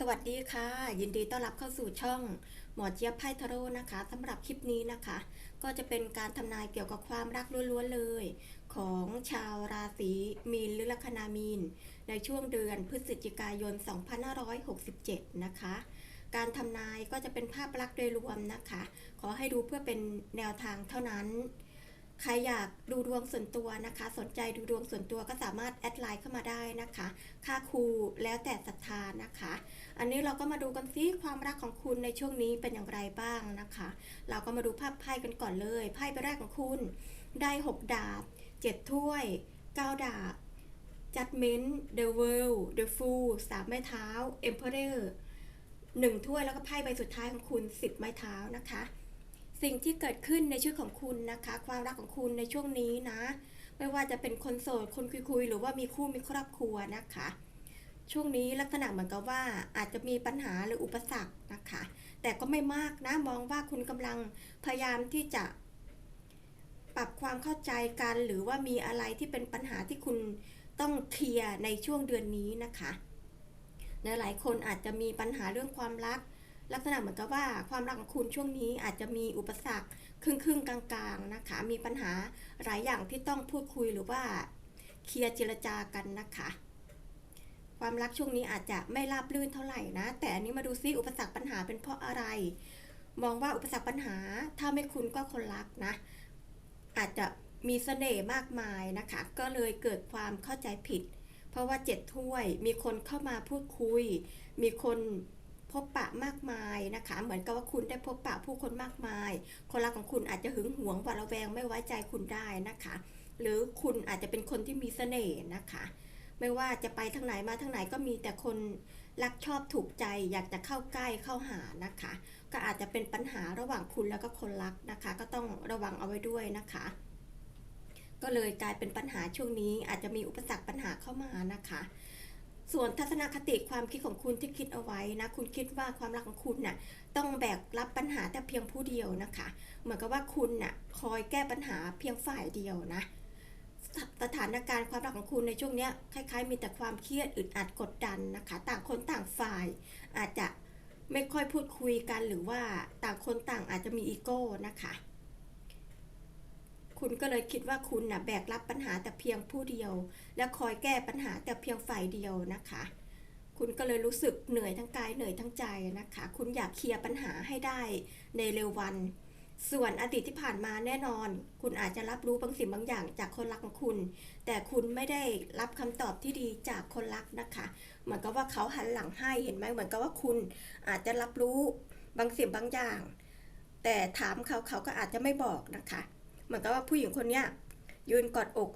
สวัสดีค่ะ ยินดีต้อนรับเข้าสู่ช่องหมอเจี๊ยบไพ่ทาโร่นะคะสำหรับคลิปนี้นะคะ ก็จะเป็นการทำนายเกี่ยวกับความรักล้วนๆเลย ของชาวราศีมีนหรือลัคนามีน ในช่วงเดือนพฤศจิกายน 2567 นะคะ การทำนายก็จะเป็นภาพลักษณ์โดยรวมนะคะ ขอให้ดูเพื่อเป็นแนวทางเท่านั้น ใครอยากดูดวงส่วนตัวนะคะ สนใจดูดวงส่วนตัวก็สามารถแอดไลน์เข้ามาได้นะคะ ค่าครูแล้วแต่ศรัทธานะคะ อันนี้เราก็มาดูกันซิความรักของคุณในช่วงนี้เป็นอย่างไรบ้างนะคะ เราก็มาดูภาพไพ่กันก่อนเลยไพ่ใบแรกของคุณได้ 6 ดาบ 7 ถ้วย 9 ดาบ Judgment The World The Fool สามไม้เท้า Emperor หนึ่งถ้วยแล้วก็ไพ่ใบสุดท้ายของคุณ 10 ไม้เท้านะคะ สิ่งที่เกิดขึ้นในชีวิตของคุณนะคะ ความรักของคุณในช่วงนี้นะ ไม่ว่าจะเป็นคนโสดคนคุยๆหรือว่ามีคู่มีครอบครัวนะคะ ช่วงนี้ลักษณะเหมือนกับว่าอาจจะมีปัญหาหรืออุปสรรคนะคะ แต่ก็ไม่มากนะมองว่าคุณกำลังพยายามที่จะปรับความเข้าใจกันหรือว่ามีอะไรที่เป็นปัญหาที่คุณต้องเคลียร์ในช่วงเดือนนี้นะคะในหลายคนอาจจะมีปัญหาเรื่องความรัก ลักษณะเหมือนกับว่าความรักของคุณช่วงนี้อาจจะมีอุปสรรคครึ่งครึ่งๆกลางๆนะคะ มีปัญหาหลายอย่างที่ต้องพูดคุยหรือว่าเคลียร์เจรจากันนะคะ ความรักช่วงนี้อาจจะไม่ราบรื่นเท่าไหร่นะ แต่อันนี้มาดูซิอุปสรรคปัญหาเป็นเพราะอะไร มองว่าอุปสรรคปัญหาถ้าไม่คุณก็คนรักนะ อาจจะมีเสน่ห์มากมายนะคะ ก็เลยเกิดความเข้าใจผิด เพราะว่าเจ็ดถ้วย มีคนเข้ามาพูดคุย มีคน พบปะมากมายนะคะ เหมือนกับว่าคุณได้พบปะผู้คนมากมาย คนรักของคุณอาจจะหึงหวงหวาดระแวงไม่ไว้ใจคุณได้นะคะ หรือคุณอาจจะเป็นคนที่มีเสน่ห์นะคะ ไม่ว่าจะไปทางไหนมาทางไหนก็มีแต่คนรักชอบถูกใจ อยากจะเข้าใกล้เข้าหานะคะ ก็อาจจะเป็นปัญหาระหว่างคุณแล้วก็คนรักนะคะ ก็ต้องระวังเอาไว้ด้วยนะคะ ก็เลยกลายเป็นปัญหาช่วงนี้อาจจะมีอุปสรรคปัญหาเข้ามานะคะ ส่วนทัศนคติความคิดของคุณที่คิดเอาไว้นะ คุณคิดว่าความรักของคุณน่ะต้องแบกรับปัญหาแต่เพียงผู้เดียวนะคะ เหมือนกับว่าคุณน่ะคอยแก้ปัญหาเพียงฝ่ายเดียวนะสถานการณ์ความรักของคุณในช่วงนี้คล้าย ๆ มีแต่ความเครียดอึดอัดกดดันนะคะ ต่างคนต่างฝ่าย อาจจะไม่ค่อยพูดคุยกันหรือว่าต่างคนต่างอาจจะมีอีโก้นะคะ คุณก็เลยคิดว่าคุณนะ่ะแบกรับปัญหาแต่เพียงผู้เดียว และคอยแก้ปัญหาแต่เพียงฝ่ายเดียวนะคะ คุณก็เลยรู้สึกเหนื่อยทั้งกายเหนื่อยทั้งใจนะคะ คุณอยากเคลียร์ปัญหาให้ได้ในเร็ววัน ส่วนอดีตที่ผ่านมาแน่นอน คุณอาจจะรับรู้บางสิ่งบางอย่างจากคนรักของคุณ แต่คุณไม่ได้รับคำตอบที่ดีจากคนรักนะคะเหมือนกับว่าเขาหันหลังให้เห็นไหมเหมือนกับว่าคุณอาจจะรับรู้บางสิ่งบางอย่าง แต่ถามเขาเขาก็อาจจะไม่บอกนะคะ เหมือนกับว่าผู้หญิงคนเนี้ยยืนกอดอก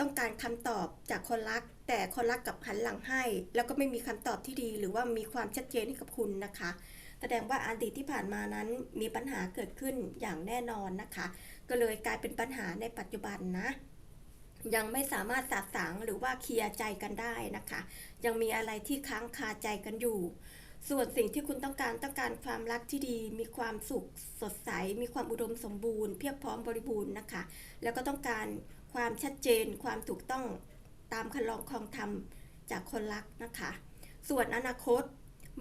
ต้องการคำตอบจากคนรัก แต่คนรักกลับหันหลังให้ แล้วก็ไม่มีคำตอบที่ดี หรือว่ามีความชัดเจนให้กับคุณนะคะ แสดงว่าอดีตที่ผ่านมานั้นมีปัญหาเกิดขึ้นอย่างแน่นอนนะคะ ก็เลยกลายเป็นปัญหาในปัจจุบันนะยังไม่สามารถสาสางหรือว่าเคลียร์ใจกันได้นะคะ ยังมีอะไรที่ค้างคาใจกันอยู่ ส่วนสิ่งที่คุณต้องการต้องการความรักที่ดี มีความสุขสดใส มีความอุดมสมบูรณ์ เพียบพร้อมบริบูรณ์นะคะ แล้วก็ต้องการความชัดเจน ความถูกต้องตามคันลองคองธรรมจากคนรักนะคะ ส่วนอนาคต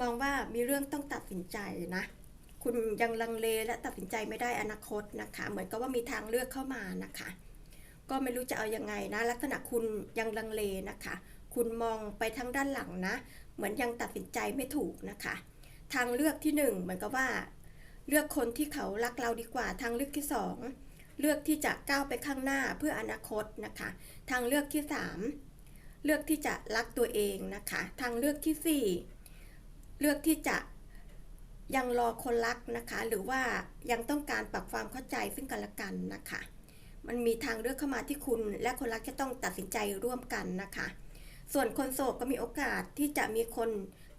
มองว่ามีเรื่องต้องตัดสินใจนะ คุณยังลังเลและตัดสินใจไม่ได้อนาคตนะคะ เหมือนกับว่ามีทางเลือกเข้ามานะคะ ก็ไม่รู้จะเอายังไงนะ ลักษณะคุณยังลังเลนะคะ คุณมองไปทางด้านหลังนะ เหมือนยังตัดสินใจไม่ถูกนะคะ ทางเลือกที่หนึ่งเหมือนกับว่า เลือกคนที่เขารักเราดีกว่า ทางเลือกที่สองเลือกที่จะก้าวไปข้างหน้าเพื่ออนาคตนะคะ ทางเลือกที่สามเลือกที่จะรักตัวเองนะคะ ทางเลือกที่สี่เลือกที่จะยังรอคนรักนะคะ หรือว่ายังต้องการปรับความเข้าใจซึ่งกันและกันนะคะ มันมีทางเลือกเข้ามาที่คุณและคนรักจะต้องตัดสินใจร่วมกันนะคะ ส่วนคนโสดก็มีโอกาสที่จะมีคน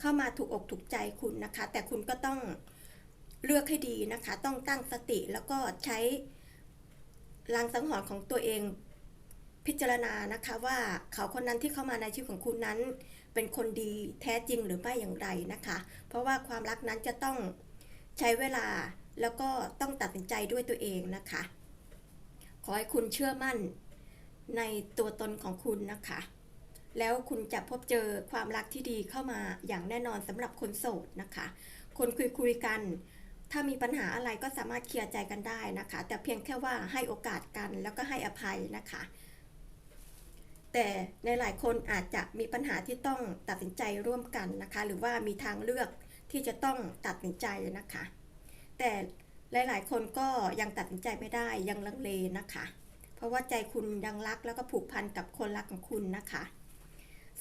เข้ามาถูกอกถูกใจคุณนะคะ แต่คุณก็ต้องเลือกให้ดีนะคะ ต้องตั้งสติแล้วก็ใช้ลางสังหรณ์ของตัวเองพิจารณานะคะว่าเขาคนนั้นที่เข้ามาในชีวิตของคุณนั้น เป็นคนดีแท้จริงหรือไม่อย่างไรนะคะ เพราะว่าความรักนั้นจะต้องใช้เวลาแล้วก็ต้องตัดสินใจด้วยตัวเองนะคะ ขอให้คุณเชื่อมั่นในตัวตนของคุณนะคะ แล้วคุณจะพบเจอความรักที่ดีเข้ามาอย่างแน่นอนสำหรับคนโสดนะคะ คนคุยคุยกัน ถ้ามีปัญหาอะไรก็สามารถเคลียร์ใจกันได้นะคะ แต่เพียงแค่ว่าให้โอกาสกันแล้วก็ให้อภัยนะคะ แต่ในหลายคนอาจจะมีปัญหาที่ต้องตัดสินใจร่วมกันนะคะ หรือว่ามีทางเลือกที่จะต้องตัดสินใจนะคะ แต่หลาย ๆ คนก็ยังตัดสินใจไม่ได้ยังลังเลนะคะ เพราะว่าใจคุณยังรักแล้วก็ผูกพันกับคนรักของคุณนะคะ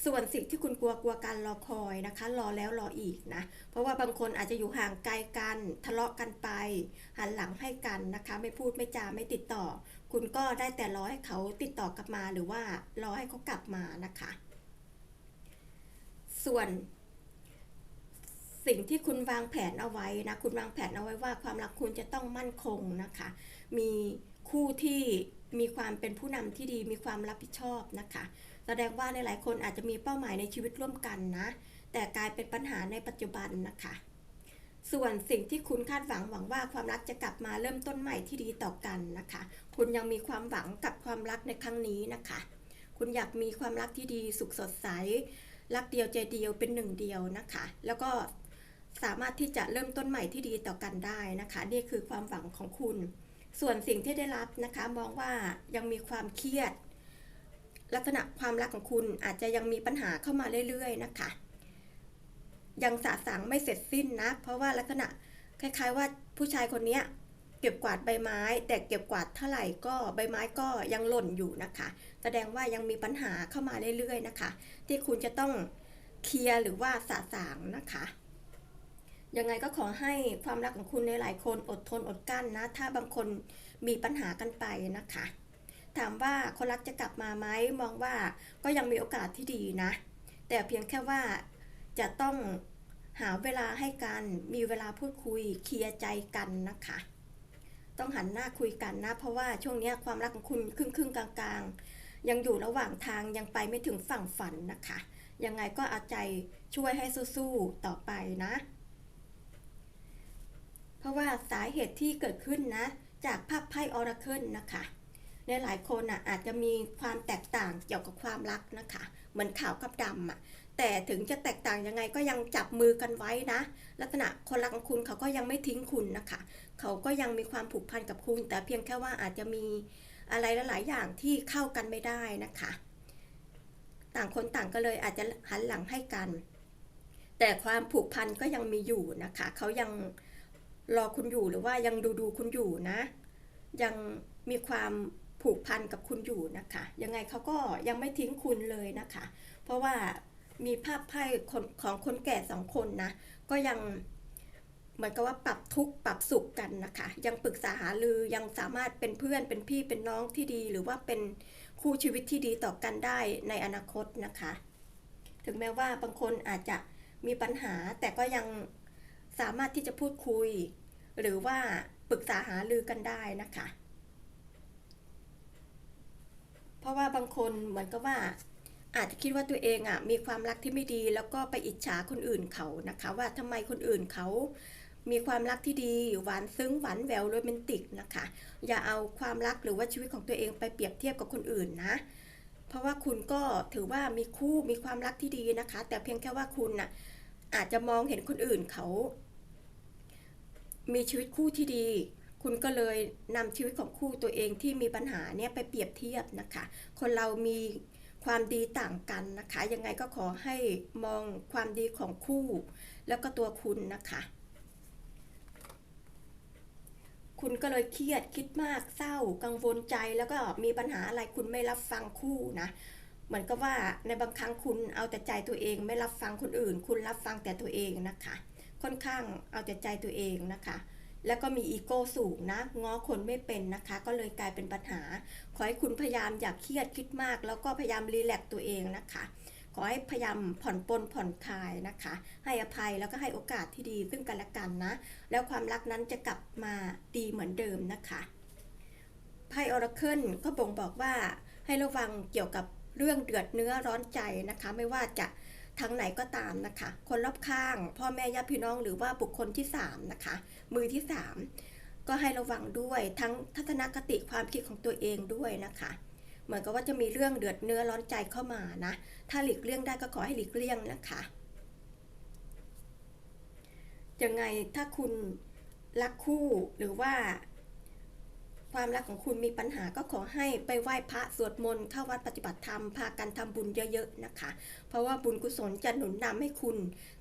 ส่วนสิ่งที่คุณกลัวกลัวการรอคอยนะคะ รอแล้วรออีกนะ เพราะว่าบางคนอาจจะอยู่ห่างไกลกันทะเลาะกันไป หันหลังให้กันนะคะ ไม่พูดไม่จาไม่ติดต่อ คุณก็ได้แต่รอให้เขาติดต่อกลับมาหรือว่ารอให้เขากลับมานะคะ ส่วน สิ่งที่คุณวางแผนเอาไว้นะ คุณวางแผนเอาไว้ว่าความรักคุณจะต้องมั่นคงนะคะ มีคู่ที่มีความเป็นผู้นำที่ดีมีความรับผิดชอบนะคะ แสดงว่าหลายๆ คนอาจจะมีเป้าหมายในชีวิตร่วมกันนะ แต่กลายเป็นปัญหาในปัจจุบันนะคะ ส่วนสิ่งที่คุณคาดหวังหวังว่าความรักจะกลับมาเริ่มต้นใหม่ที่ดีต่อกันนะคะ คุณยังมีความหวังกับความรักในครั้งนี้นะคะ คุณอยากมีความรักที่ดีสุขสดใส รักเดียวใจเดียวเป็นหนึ่งเดียวนะคะ แล้วก็สามารถที่จะเริ่มต้นใหม่ที่ดีต่อกันได้นะคะ นี่คือความหวังของคุณ ส่วนสิ่งที่ได้รับนะคะ มองว่ายังมีความเครียด ลักษณะความรักของคุณอาจจะยังมีปัญหาเข้ามาเรื่อยๆนะคะ ยังสะสางไม่เสร็จสิ้นนะ เพราะว่าลักษณะคล้ายๆว่าผู้ชายคนนี้เก็บกวาดใบไม้ แต่เก็บกวาดเท่าไหร่ก็ใบไม้ก็ยังหล่นอยู่นะคะ แสดงว่ายังมีปัญหาเข้ามาเรื่อยๆนะคะ ที่คุณจะต้องเคลียร์หรือว่าสะสางนะคะยังไงก็ขอให้ความรักของคุณในหลายคนอดทนอดกั้นนะ ถ้าบางคนมีปัญหากันไปนะคะ ถามว่าคนรักจะกลับมาไหมมองว่าก็ยังมีโอกาสที่ดีนะ แต่เพียงแค่ว่าจะต้องหาเวลาให้กันมีเวลาพูดคุยเคลียร์ใจกันนะคะ ต้องหันหน้าคุยกันนะ เพราะว่าช่วงนี้ความรักของคุณครึ่งครึ่งๆกลางๆยังอยู่ระหว่างทางยังไปไม่ถึงฝั่งฝันนะคะ ยังไงก็เอาใจช่วยให้สู้ๆต่อไปนะ เพราะว่าสาเหตุที่เกิดขึ้นนะ จากภาพไพ่ออราเคิลนะคะ ในหลายคนอะอาจจะมีความแตกต่างเกี่ยวกับความรักนะคะ เหมือนขาวกับดำอะแต่ถึงจะแตกต่างยังไงก็ยังจับมือกันไว้นะ ลักษณะคนรักของคุณเขาก็ยังไม่ทิ้งคุณนะคะ เขาก็ยังมีความผูกพันกับคุณ แต่เพียงแค่ว่าอาจจะมีอะไรหลายๆอย่างที่เข้ากันไม่ได้นะคะ ต่างคนต่างก็เลยอาจจะหันหลังให้กัน แต่ความผูกพันก็ยังมีอยู่นะคะ เขายังรอคุณอยู่หรือว่ายังดูดูคุณอยู่นะ ยังมีความ ผูกพันกับคุณอยู่นะคะ ยังไงเขาก็ยังไม่ทิ้งคุณเลยนะคะ เพราะว่ามีภาพไพ่ของคนแก่สองคนนะ ก็ยังเหมือนกับว่าปรับทุกข์ปรับสุขกันนะคะ ยังปรึกษาหารือยังสามารถเป็นเพื่อนเป็นพี่เป็นน้องที่ดี หรือว่าเป็นคู่ชีวิตที่ดีต่อกันได้ในอนาคตนะคะ ถึงแม้ว่าบางคนอาจจะมีปัญหาแต่ก็ยังสามารถที่จะพูดคุย หรือว่าปรึกษาหารือกันได้นะคะ เพราะว่าบางคนเหมือนกับว่า อาจจะคิดว่าตัวเองอะมีความรักที่ไม่ดี แล้วก็ไปอิจฉาคนอื่นเขานะคะ ว่าทำไมคนอื่นเขามีความรักที่ดีหวานซึ้งหวานแววโรแมนติกนะคะ อย่าเอาความรักหรือว่าชีวิตของตัวเองไปเปรียบเทียบกับคนอื่นนะ เพราะว่าคุณก็ถือว่ามีคู่มีความรักที่ดีนะคะ แต่เพียงแค่ว่าคุณน่ะอาจจะมองเห็นคนอื่นเขา มีชีวิตคู่ที่ดี คุณก็เลยนำชีวิตของคู่ตัวเองที่มีปัญหาเนี่ยไปเปรียบเทียบนะคะ คนเรามีความดีต่างกันนะคะ ยังไงก็ขอให้มองความดีของคู่ แล้วก็ตัวคุณนะคะ คุณก็เลยเครียดคิดมากเศร้า กังวลใจแล้วก็มีปัญหาอะไรคุณไม่รับฟังคู่นะเหมือนกับว่าในบางครั้งคุณเอาแต่ใจตัวเอง ไม่รับฟังคนอื่น คุณรับฟังแต่ตัวเองนะคะ ค่อนข้างเอาแต่ใจตัวเองนะคะ แล้วก็มีอีโก้สูงนะ ง้อคนไม่เป็นนะคะ ก็เลยกลายเป็นปัญหา ขอให้คุณพยายามอย่าเครียดคิดมาก แล้วก็พยายามรีแลกตัวเองนะคะ ขอให้พยายามผ่อนปลนผ่อนคลายนะคะ ให้อภัยแล้วก็ให้โอกาสที่ดีซึ่งกันและกันนะ แล้วความรักนั้นจะกลับมาดีเหมือนเดิมนะคะไพ่ออราเคิลก็บ่งบอกว่าให้ระวังเกี่ยวกับเรื่องเดือดเนื้อร้อนใจนะคะ ไม่ว่าจะ ทางไหนก็ตามนะคะ คนรอบข้าง พ่อแม่ญาติพี่น้องหรือว่าบุคคลที่สามนะคะ มือที่สามก็ให้ระวังด้วยทั้งทัศนคติความคิดของตัวเองด้วยนะคะ เหมือนกับว่าจะมีเรื่องเดือดเนื้อร้อนใจเข้ามานะ ถ้าหลีกเลี่ยงได้ก็ขอให้หลีกเลี่ยงนะคะยังไงถ้าคุณรักคู่หรือว่า ความรักของคุณมีปัญหาก็ขอให้ไปไหว้พระสวดมนต์เข้าวัดปฏิบัติธรรมพากันทำบุญเยอะๆนะคะ เพราะว่าบุญกุศลจะหนุนนำให้คุณ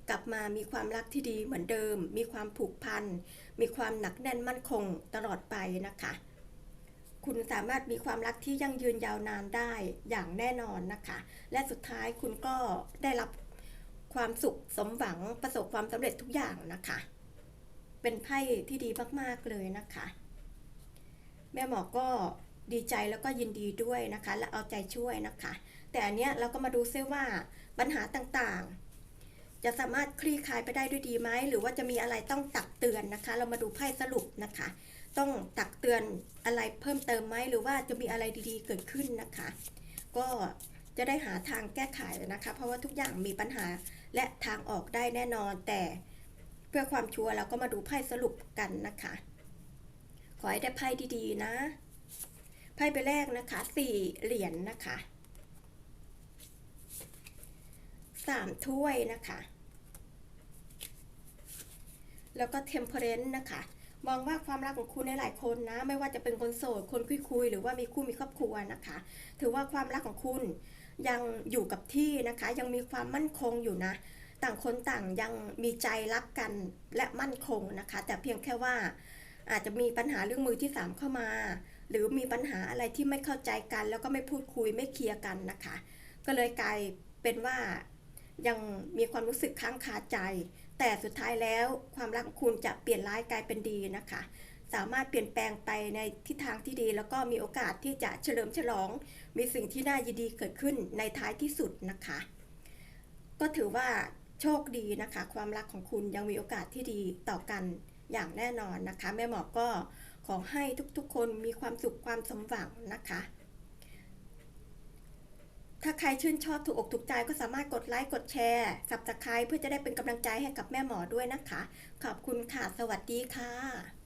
กลับมามีความรักที่ดีเหมือนเดิม มีความผูกพัน มีความหนักแน่นมั่นคงตลอดไปนะคะ คุณสามารถมีความรักที่ยั่งยืนยาวนานได้อย่างแน่นอนนะคะ และสุดท้ายคุณก็ได้รับความสุขสมหวังประสบความสำเร็จทุกอย่างนะคะ เป็นไพ่ที่ดีมากๆเลยนะคะ แม่หมอก็ดีใจแล้วก็ยินดีด้วยนะคะ และเอาใจช่วยนะคะ แต่อันเนี้ยเราก็มาดูซิว่าปัญหาต่างๆ จะสามารถคลี่คลายไปได้ด้วยดีไหมหรือว่าจะมีอะไรต้องตักเตือนนะคะ เรามาดูไพ่สรุปนะคะ ต้องตักเตือนอะไรเพิ่มเติมไหมหรือว่าจะมีอะไรดีๆ เกิดขึ้นนะคะ ก็จะได้หาทางแก้ไขนะคะ เพราะว่าทุกอย่างมีปัญหาและทางออกได้แน่นอนแต่เพื่อความชัวร์เราก็มาดูไพ่สรุปกันนะคะ ขอให้ได้ไพ่ดีๆนะ ไพ่ใบแรกนะคะสี่เหรียญนนะคะสามถ้วยนะคะ แล้วก็ temperance นะคะ มองว่าความรักของคุณในหลายคนนะ ไม่ว่าจะเป็นคนโสด คนคุยๆหรือว่ามีคู่มีครอบครัวนะคะ ถือว่าความรักของคุณยังอยู่กับที่นะคะ ยังมีความมั่นคงอยู่นะ ต่างคนต่างยังมีใจรักกันและมั่นคงนะคะ แต่เพียงแค่ว่า อาจจะมีปัญหาเรื่องมือที่สามเข้ามา หรือมีปัญหาอะไรที่ไม่เข้าใจกัน แล้วก็ไม่พูดคุยไม่เคลียร์กันนะคะ ก็เลยกลายเป็นว่ายังมีความรู้สึกค้างคาใจ แต่สุดท้ายแล้วความรักของคุณจะเปลี่ยนร้ายกลายเป็นดีนะคะ สามารถเปลี่ยนแปลงไปในทิศทางที่ดี แล้วก็มีโอกาสที่จะเฉลิมฉลอง มีสิ่งที่น่ายินดีเกิดขึ้นในท้ายที่สุดนะคะ ก็ถือว่าโชคดีนะคะ ความรักของคุณยังมีโอกาสที่ดีต่อกัน อย่างแน่นอนนะคะ แม่หมอก็ขอให้ทุกๆ คนมีความสุขความสมหวังนะคะ ถ้าใครชื่นชอบถูกอกถูกใจก็สามารถกดไลค์กดแชร์สับสไครเพื่อจะได้เป็นกำลังใจให้กับแม่หมอด้วยนะคะ ขอบคุณค่ะ สวัสดีค่ะ